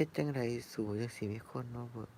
ฮ็ดจังไดสู่จังสิมีคนมาเบิ่ง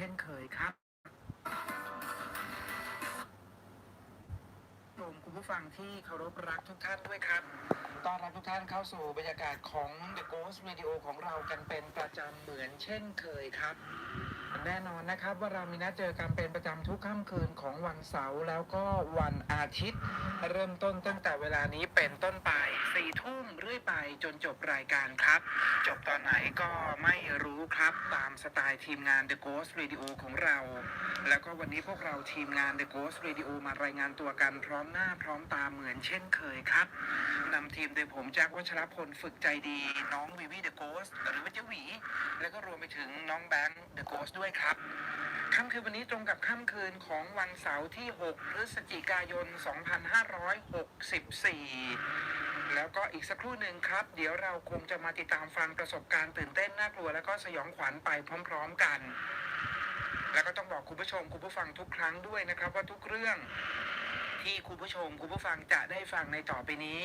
ช่นเคยครับรวมคุณผู้ฟังที่เคารพรักทุกท่านด้วยครับ ต้อนรับทุกท่านเข้าสู่บรรยากาศของ The Ghost Radio ของเรากันเป็นประจำเหมือนเช่นเคยครับ แน่นอนนะครับ ว่าเรามีนัดเจอกันเป็นประจำทุกค่ำคืนของวันเสาร์แล้วก็วันอาทิตย์ เริ่มต้นตั้งแต่เวลานี้เป็นต้นไปสี่ทุ่มเรื่อยไปจนจบรายการครับ จบตอนไหนก็ไม่รู้ครับตามสไตล์ทีมงาน The Ghost Radio ของเรา แล้วก็วันนี้พวกเราทีมงาน The Ghost Radio มารายงานตัวกันพร้อมหน้าพร้อมตาเหมือนเช่นเคยครับนำทีมโดยผมแจ็ควัชรพลฝึกใจดี น้องวิวี The Ghost หรือว่าเจ้าหวี แล้วก็รวมไปถึงน้องแบงค์ The Ghost ด้วยครับ ค่ำคืนวันนี้ตรงกับค่ำคืนของวันเสาร์ที่ 6 พฤศจิกายน 2564 แล้วก็อีกสักครู่หนึ่งครับ เดี๋ยวเราคงจะมาติดตามฟังประสบการณ์ตื่นเต้นน่ากลัว แล้วก็สยองขวัญไปพร้อมๆกัน แล้วก็ต้องบอกคุณผู้ชมคุณผู้ฟังทุกครั้งด้วยนะครับว่าทุกเรื่อง ที่คุณผู้ชม คุณผู้ฟังจะได้ฟังในต่อไปนี้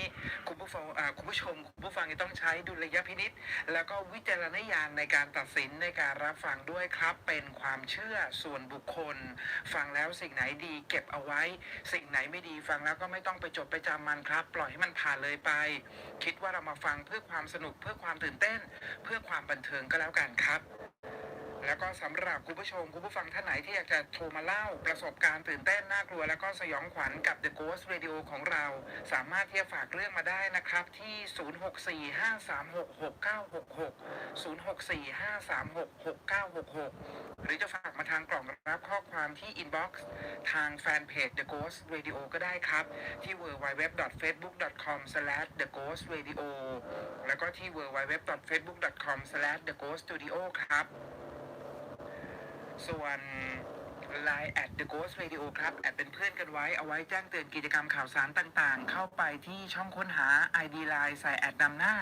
คุณผู้ฟังคุณผู้ชม คุณผู้ฟังจะต้องใช้ดุลยพินิษแล้วก็วิจารณญาณในการตัดสินในการรับฟังด้วยครับ เป็นความเชื่อส่วนบุคคล ฟังแล้วสิ่งไหนดีเก็บเอาไว้ สิ่งไหนไม่ดีฟังแล้วก็ไม่ต้องไปจดไปจำมันครับ ปล่อยให้มันผ่านเลยไป คิดว่าเรามาฟังเพื่อความสนุกเพื่อความตื่นเต้น เพื่อความบันเทิงก็แล้วกันครับ แล้วก็สำหรับคุณผู้ชมคุณผู้ฟังท่านไหนที่อยากจะโทรมาเล่าประสบการณ์ตื่นเต้นน่ากลัว แล้วก็สยองขวัญกับ The Ghost Radio ของเรา สามารถที่จะฝากเรื่องมาได้นะครับที่ 0645366966 0645366966 หรือจะฝากมาทางกล่องรับข้อความที่ inbox ทางแฟนเพจ The Ghost Radio ก็ได้ครับ ที่ www.facebook.com/theghostradio แล้วก็ที่ www.facebook.com/theghostudio ครับ ส่วน Line at the ghost radio ครับ แอดเป็นเพื่อนกันไว้เอาไว้แจ้งเตือนกิจกรรมข่าวสารต่างๆ เข้าไปที่ช่องค้นหา ID Line ใส่แอดนำหน้า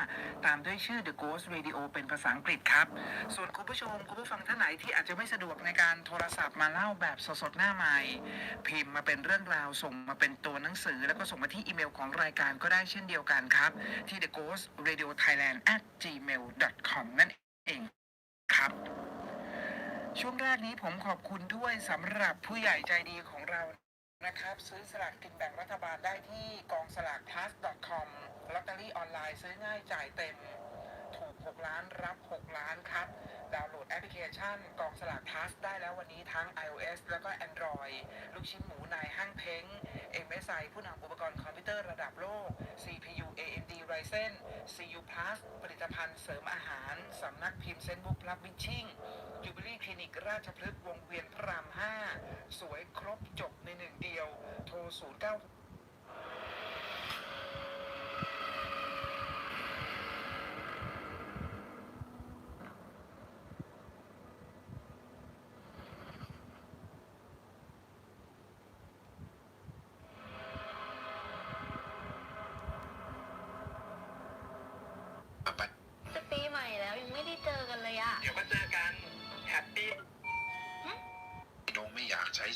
ตามด้วยชื่อ the ghost radio เป็นภาษาอังกฤษครับ ส่วนคุณผู้ชม คุณผู้ฟังท่านไหนที่อาจจะไม่สะดวกในการโทรศัพท์มาเล่าแบบสดๆ หน้าใหม่ พิมพ์มาเป็นเรื่องราวส่งมาเป็นตัวหนังสือ แล้วก็ส่งมาที่อีเมลของรายการก็ได้เช่นเดียวกันครับ ที่ the ghost radio thailand at gmail com นั่นเองครับ ช่วงแรกนี้ผมขอบคุณด้วยสำหรับผู้ใหญ่ใจดีของเรานะครับ ซื้อสลากกินแบ่งรัฐบาลได้ที่กองสลาก plus com ลอตเตอรี่ออนไลน์ซื้อง่ายจ่ายเต็ม ถูก 6 ล้านรับ 6 ล้านครับ ดาวน์โหลดแอปพลิเคชันกองสลาก plus ได้แล้ววันนี้ทั้ง iOS แล้วก็ Android ลูกชิ้นหมูนายห้างเพ้ง MSI ผู้นำอุปกรณ์คอมพิวเตอร์ระดับโลก CPU AMD Ryzen CU Plus ผลิตภัณฑ์เสริมอาหารสำนักพิมพ์เซนบุ๊กรับวิชชิ่งจูบิ ราชพฤกษ์วงเวียนพระราม 5 สวยครบจบในหนึ่งเดียว โทร 09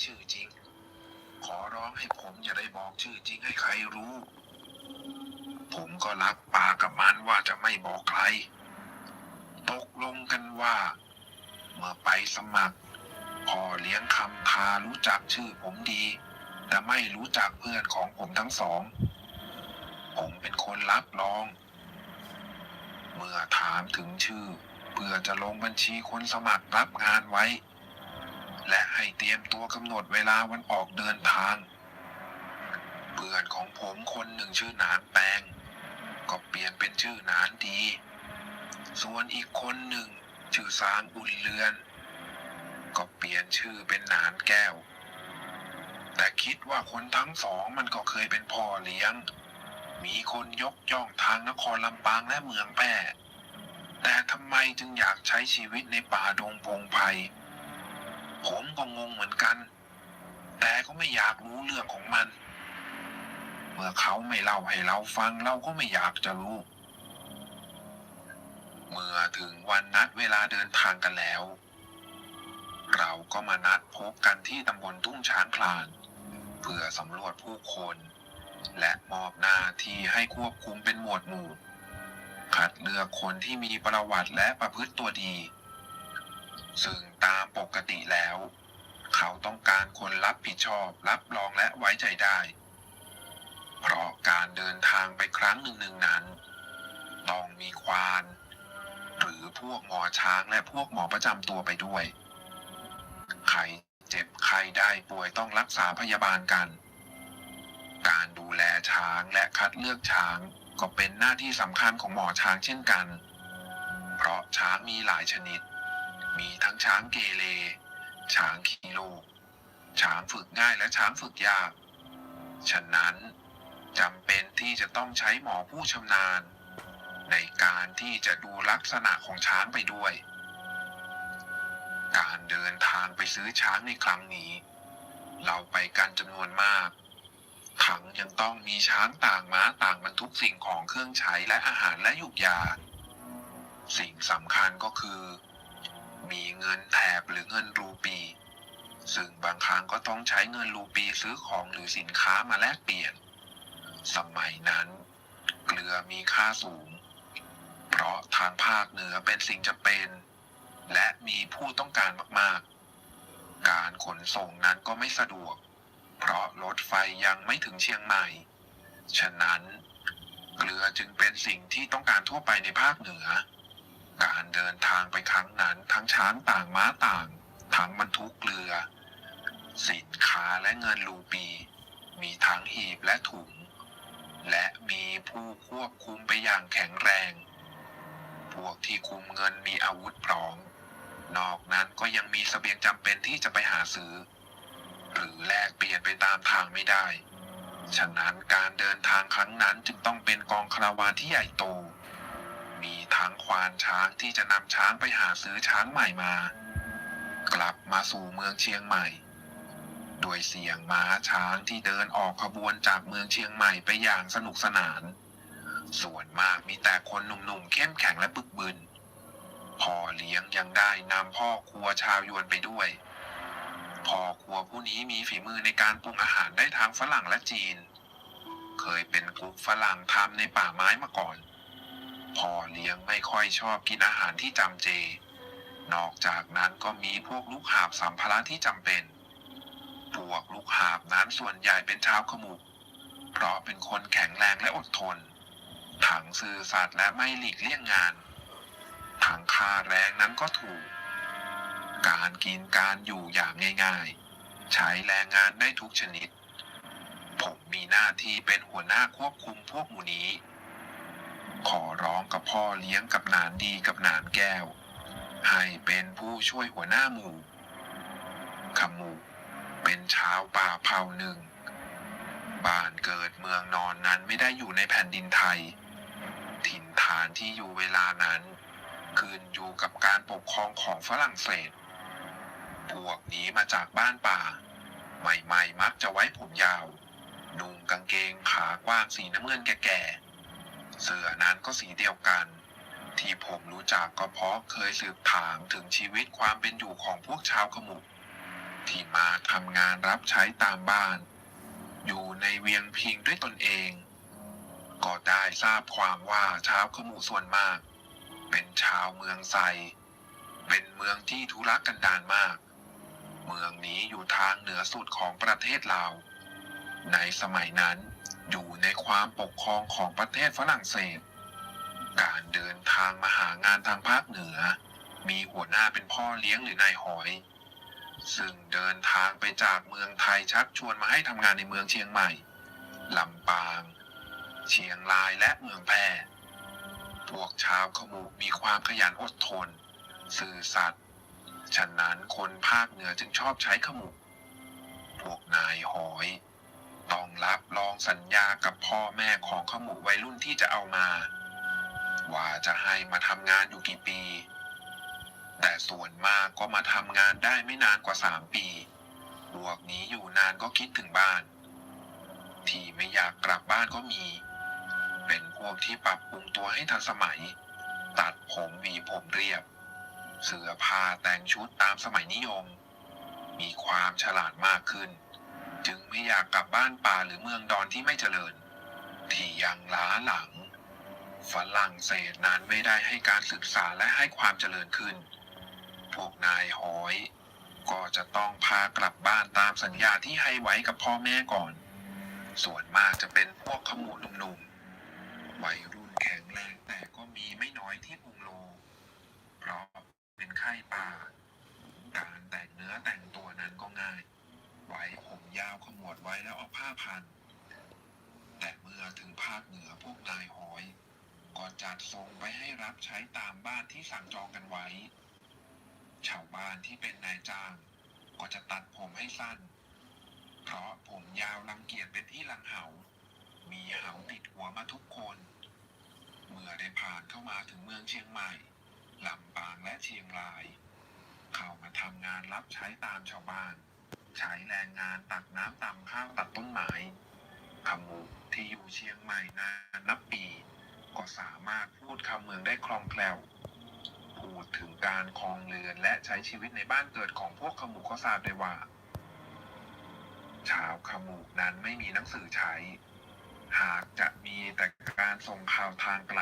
ชื่อจริง ขอร้องให้ผมอย่าได้บอกชื่อจริงให้ใครรู้ ผมก็รับปากกับมันว่าจะไม่บอกใคร ตกลงกันว่า เมื่อไปสมัครพอเลี้ยงคำพารู้จักชื่อผมดี แต่ไม่รู้จักเพื่อนของผมทั้งสอง ผมเป็นคนรับรอง เมื่อถามถึงชื่อ เพื่อจะลงบัญชีคนสมัครรับงานไว้ และให้เตรียมตัวกำหนดเวลาวันออกเดินทาง เพื่อนของผมคนหนึ่งชื่อหนานแปง ก็เปลี่ยนเป็นชื่อหนานดี ส่วนอีกคนหนึ่งชื่อสางอุ่นเรือน ก็เปลี่ยนชื่อเป็นหนานแก้ว แต่คิดว่าคนทั้งสองมันก็เคยเป็นพ่อเลี้ยง มีคนยกย่องทางนครลำปางและเมืองแพร่แต่ทำไมจึงอยากใช้ชีวิตในป่าดงพงไพร ผมก็งงเหมือนกัน แต่ก็ไม่อยากรู้เรื่องของมัน เมื่อเขาไม่เล่าให้เราฟังเราก็ไม่อยากจะรู้ เมื่อถึงวันนัดเวลาเดินทางกันแล้ว เราก็มานัดพบกันที่ตำบลทุ่งช้างคลาน เพื่อสำรวจผู้คน และมอบหน้าที่ให้ควบคุมเป็นหมวดหมู่คัดเลือกคนที่มีประวัติและประพฤติตัวดี ซึ่งตามปกติแล้ว เขาต้องการคนรับผิดชอบ รับรองและไว้ใจได้ เพราะการเดินทางไปครั้งหนึ่งหนึ่งนั้น ต้องมีควาน หรือพวกหมอช้างและพวกหมอประจำตัวไปด้วย ใครเจ็บใครได้ป่วยต้องรักษาพยาบาลกัน การดูแลช้างและคัดเลือกช้างก็เป็นหน้าที่สำคัญของหมอช้างเช่นกัน เพราะช้างมีหลายชนิด มีทั้งช้างเกเร ช้างขี้โลกช้างฝึกง่ายและช้างฝึกยาก ฉะนั้นจำเป็นที่จะต้องใช้หมอผู้ชำนาญ ในการที่จะดูลักษณะของช้างไปด้วย การเดินทางไปซื้อช้างในครั้งนี้ เราไปกันจำนวนมาก ทั้งยังต้องมีช้างต่างม้าต่างบรรทุกสิ่งของเครื่องใช้และอาหารและยุกยา สิ่งสำคัญก็คือ มีเงินแถบหรือเงินรูปี ซึ่งบางครั้งก็ต้องใช้เงินรูปีซื้อของหรือสินค้ามาแลกเปลี่ยน สมัยนั้น เกลือมีค่าสูง เพราะทางภาคเหนือเป็นสิ่งจำเป็น และมีผู้ต้องการมากๆ การขนส่งนั้นก็ไม่สะดวก เพราะรถไฟยังไม่ถึงเชียงใหม่ ฉะนั้น เกลือจึงเป็นสิ่งที่ต้องการทั่วไปในภาคเหนือ การเดินทางไปครั้งนั้น ทั้งช้างต่างม้าต่าง ทั้งบรรทุกเกลือ สินค้าและเงินรูปี มีทั้งหีบและถุง และมีผู้ควบคุมไปอย่างแข็งแรง พวกที่คุมเงินมีอาวุธพร้อมนอกนั้นก็ยังมีสเสบียงจำเป็นที่จะไปหาซื้อ หรือแลกเปลี่ยนไปตามทางไม่ได้ ฉะนั้นการเดินทางครั้งนั้นจึงต้องเป็นกองคาราวานที่ใหญ่โต มีทั้งควานช้างที่จะนำช้างไปหาซื้อช้างใหม่มา กลับมาสู่เมืองเชียงใหม่ โดยเสียงม้าช้างที่เดินออกขบวนจากเมืองเชียงใหม่ไปอย่างสนุกสนาน ส่วนมากมีแต่คนหนุ่มๆเข้มแข็งและปึกบึนพ่อเลี้ยงยังได้นำพ่อครัวชาวยวนไปด้วยพ่อครัวผู้นี้มีฝีมือในการปรุงอาหารได้ทั้งฝรั่งและจีน เคยเป็นกุ๊กฝรั่งทำในป่าไม้มาก่อน พ่อเลี้ยงไม่ค่อยชอบกินอาหารที่จำเจ นอกจากนั้นก็มีพวกลูกหาบสัมภาระที่จำเป็น พวกลูกหาบนั้นส่วนใหญ่เป็นชาวขมุก เพราะเป็นคนแข็งแรงและอดทน ทั้งซื่อสัตย์และไม่หลีกเลี่ยงงาน ทั้งค่าแรงนั้นก็ถูก การกินการอยู่อย่างง่ายๆ ใช้แรงงานได้ทุกชนิด ผมมีหน้าที่เป็นหัวหน้าควบคุมพวกหมู่นี้ ขอร้องกับพ่อเลี้ยงกับหนานดีกับหนานแก้ว ให้เป็นผู้ช่วยหัวหน้าหมู่ขมูเป็นชาวป่าเผ่าหนึ่ง บ้านเกิดเมืองนอนนั้นไม่ได้อยู่ในแผ่นดินไทย ถิ่นฐานที่อยู่เวลานั้นขึ้นอยู่กับการปกครองของฝรั่งเศส พวกนี้มาจากบ้านป่า ใหม่ๆ มักจะไว้ผมยาว นุ่งกางเกงขากว้างสีน้ำเงินแก่ๆ เสือนั้นก็สีเดียวกัน ที่ผมรู้จักก็เพราะเคยสืบถามถึงชีวิตความเป็นอยู่ของพวกชาวขมุกที่มาทำงานรับใช้ตามบ้าน อยู่ในเวียงพิงด้วยตนเอง ก็ได้ทราบความว่าชาวขมุส่วนมาก เป็นชาวเมืองไซเป็นเมืองที่ทุรกันดารมาก เมืองนี้อยู่ทางเหนือสุดของประเทศลาว ในสมัยนั้น อยู่ในความปกครองของประเทศฝรั่งเศส การเดินทางมาหางานทางภาคเหนือ มีหัวหน้าเป็นพ่อเลี้ยงหรือนายหอย ซึ่งเดินทางไปจากเมืองไทยชักชวนมาให้ทำงานในเมืองเชียงใหม่ ลำปาง เชียงรายและเมืองแพร่ พวกชาวขมูกมีความขยันอดทน ซื่อสัตย์ ฉะนั้นคนภาคเหนือจึงชอบใช้ขมุกพวกนายหอย ต้องรับรองสัญญากับพ่อแม่ของขมุวัยรุ่นที่จะเอามา ว่าจะให้มาทำงานอยู่กี่ปี แต่ส่วนมากก็มาทำงานได้ไม่นานกว่าสามปีพวกนี้อยู่นานก็คิดถึงบ้าน ที่ไม่อยากกลับบ้านก็มี เป็นพวกที่ปรับปรุงตัวให้ทันสมัย ตัดผมหวีผมเรียบ เสื้อผ้าแต่งชุดตามสมัยนิยม มีความฉลาดมากขึ้น จึงไม่อยากกลับบ้านป่าหรือเมืองดอนที่ไม่เจริญ ที่ยังล้าหลัง ฝรั่งเศสนั้นไม่ได้ให้การศึกษาและให้ความเจริญขึ้น พวกนายหอย ก็จะต้องพากลับบ้านตามสัญญาที่ให้ไว้กับพ่อแม่ก่อน ส่วนมากจะเป็นพวกขมูหนุ่มๆวัยรุ่นแข็งแรงแต่ก็มีไม่น้อยที่พุงโล เพราะเป็นไข้ป่าการแต่งเนื้อแต่งตัวนั้นก็ง่าย ยาวขมวดไว้แล้วเอาผ้าพัน แต่เมื่อถึงภาคเหนือพวกนายหอยก็จัดส่งไปให้รับใช้ตามบ้านที่สั่งจองกันไว้ ชาวบ้านที่เป็นนายจ้าง ก็จะตัดผมให้สั้น เพราะผมยาวรังเกียจเป็นที่ลังเหา มีเหาติดหัวมาทุกคน เมื่อได้ผ่านเข้ามาถึงเมืองเชียงใหม่ลำปางและเชียงราย เข้ามาทำงานรับใช้ตามชาวบ้าน ใช้แรงงานตักน้ำตำข้าวตัดต้นไม้ขมูที่อยู่เชียงใหม่นานนับปี ก็สามารถพูดคำเมืองได้คล่องแคล่ว พูดถึงการคลองเรือนและใช้ชีวิตในบ้านเกิดของพวกขมูก็ทราบได้ว่า ชาวขมูนั้นไม่มีหนังสือใช้ หากจะมีแต่การส่งข่าวทางไกล